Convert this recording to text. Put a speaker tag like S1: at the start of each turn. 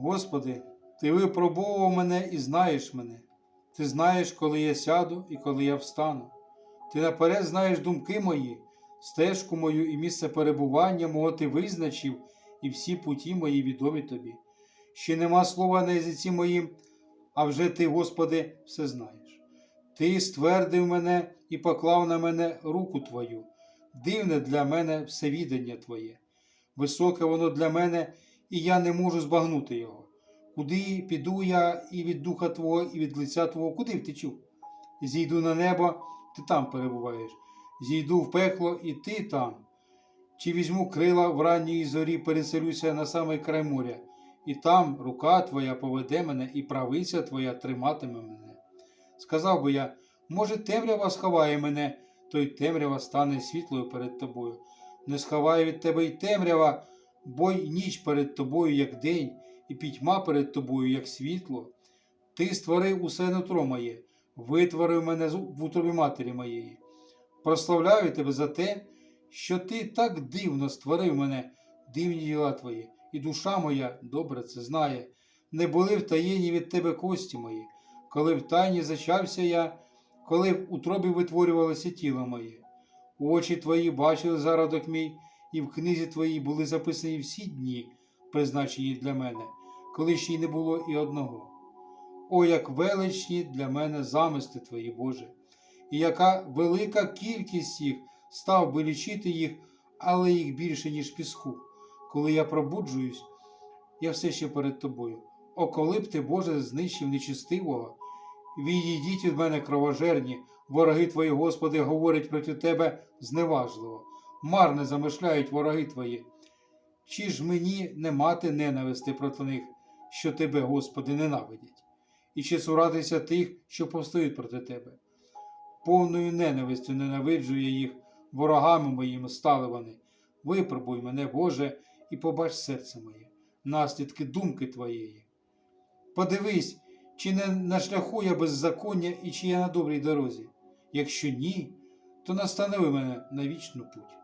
S1: Господи, Ти випробовував мене і знаєш мене. Ти знаєш, коли я сяду і коли я встану. Ти наперед знаєш думки мої, стежку мою і місце перебування мого ти визначив, і всі путі мої відомі тобі. Ще нема слова на язиці моїм, а вже ти, Господи, все знаєш. Ти ствердив мене і поклав на мене руку Твою. Дивне для мене всевідання Твоє. Високе воно для мене, і я не можу збагнути його. Куди піду я і від духа Твого, і від лиця Твого, куди втечу? Зійду на небо, ти там перебуваєш. Зійду в пекло, і ти там. Чи візьму крила в ранній зорі, переселюся на самий край моря, і там рука Твоя поведе мене, і правиця Твоя триматиме мене. Сказав би я, може, темрява сховає мене, то й темрява стане світлою перед тобою. Не сховає від тебе й темрява, бо й ніч перед тобою, як день, і пітьма перед тобою, як світло. Ти створив усе нутро моє, витворив мене в утробі матері моєї. Прославляю тебе за те, що ти так дивно створив мене, дивні діла твої, і душа моя добре це знає. Не були втаєні від тебе кості мої, коли в тайні зачався я, коли в утробі витворювалося тіло моє. Очі твої бачили зародок мій, і в книзі твоїй були записані всі дні, призначені для мене, коли ще й не було і одного. О, як величні для мене замисли твої, Боже, і яка велика кількість їх, став би лічити їх, але їх більше, ніж піску. Коли я пробуджуюсь, я все ще перед тобою. О, коли б ти, Боже, знищив нечистивого, відійдіть від мене кровожерні, вороги твої, Господи, говорять проти тебе зневажливо, марне замишляють вороги твої. Чи ж мені не мати ненависти проти них, що тебе, Господи, ненавидять, і чи суратися тих, що повстають проти тебе? Повною ненавистю ненавиджу я їх, ворогами моїми стали вони. Випробуй мене, Боже, і побач серце моє, наслідки думки Твоєї. Подивись, чи не на шляху я беззаконня і чи я на добрій дорозі. Якщо ні, то настанови мене на вічну путь.